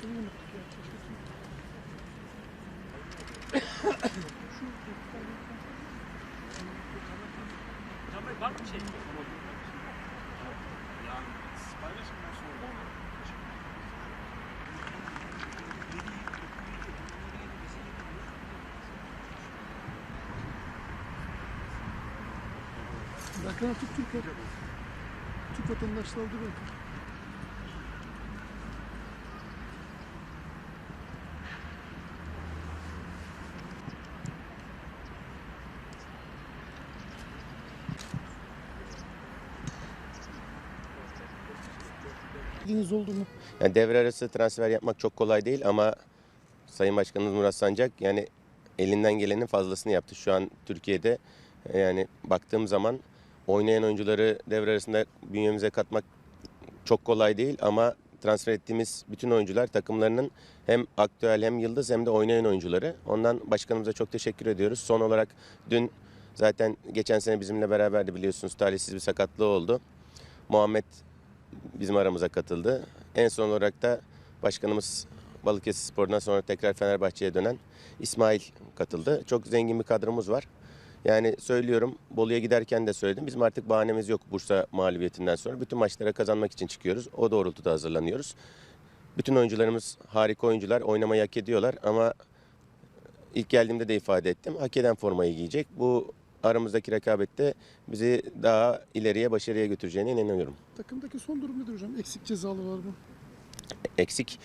şeyi unuttuk ya. Kamera var mı şey? Belki artık Türk, Türk vatandaşlığı aldı belki. Bilginiz oldu mu? Yani devre arası transfer yapmak çok kolay değil ama Sayın Başkanımız Murat Sancak yani elinden gelenin fazlasını yaptı. Şu an Türkiye'de e, yani baktığım zaman oynayan oyuncuları devre arasında bünyemize katmak çok kolay değil ama transfer ettiğimiz bütün oyuncular takımlarının hem aktüel hem yıldız hem de oynayan oyuncuları. Ondan başkanımıza çok teşekkür ediyoruz. Son olarak dün zaten geçen sene bizimle beraberdi biliyorsunuz talihsiz bir sakatlığı oldu. Muhammed bizim aramıza katıldı. En son olarak da başkanımız Balıkesir Spor'dan sonra tekrar Fenerbahçe'ye dönen İsmail katıldı. Çok zengin bir kadromuz var. Yani söylüyorum Bolu'ya giderken de söyledim. Bizim artık bahanemiz yok Bursa mağlubiyetinden sonra. Bütün maçlara kazanmak için çıkıyoruz. O doğrultuda hazırlanıyoruz. Bütün oyuncularımız harika oyuncular. Oynamayı hak ediyorlar ama ilk geldiğimde de ifade ettim. Hak eden formayı giyecek. Bu aramızdaki rekabette bizi daha ileriye başarıya götüreceğine inanıyorum. Takımdaki son durum nedir hocam? Eksik cezalı var mı? eksik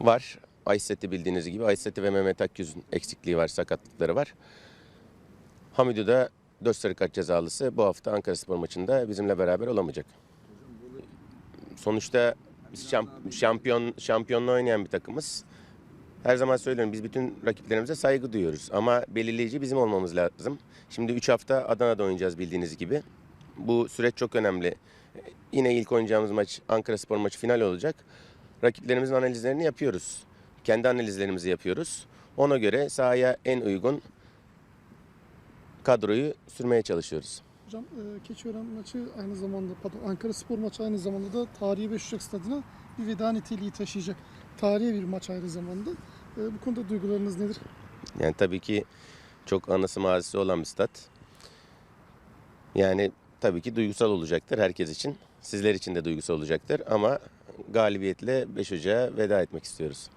var. Ayset'i bildiğiniz gibi Ayset'i ve Mehmet Akyüz'ün eksikliği var, sakatlıkları var. Hamidou da 4 sarı kart cezalısı bu hafta Ankara Spor maçında bizimle beraber olamayacak. Sonuçta biz şamp- şampiyon şampiyonla oynayan bir takımız. Her zaman söylüyorum biz bütün rakiplerimize saygı duyuyoruz ama belirleyici bizim olmamız lazım. Şimdi 3 hafta Adana'da oynayacağız bildiğiniz gibi. Bu süreç çok önemli. Yine ilk oynayacağımız maç Ankara Spor maçı final olacak. Rakiplerimizin analizlerini yapıyoruz. Kendi analizlerimizi yapıyoruz. Ona göre sahaya en uygun kadroyu sürmeye çalışıyoruz. Hocam e, Keçiören maçı aynı zamanda, pardon Ankara Spor maçı aynı zamanda da tarihi Beşiktaş stadına bir veda niteliği taşıyacak. Tarihi bir maç aynı zamanda. E, bu konuda duygularınız nedir? Yani tabii ki çok anısı mazisi olan bir stat. Yani tabii ki duygusal olacaktır herkes için. Sizler için de duygusal olacaktır ama galibiyetle 5 Ocak'a veda etmek istiyoruz.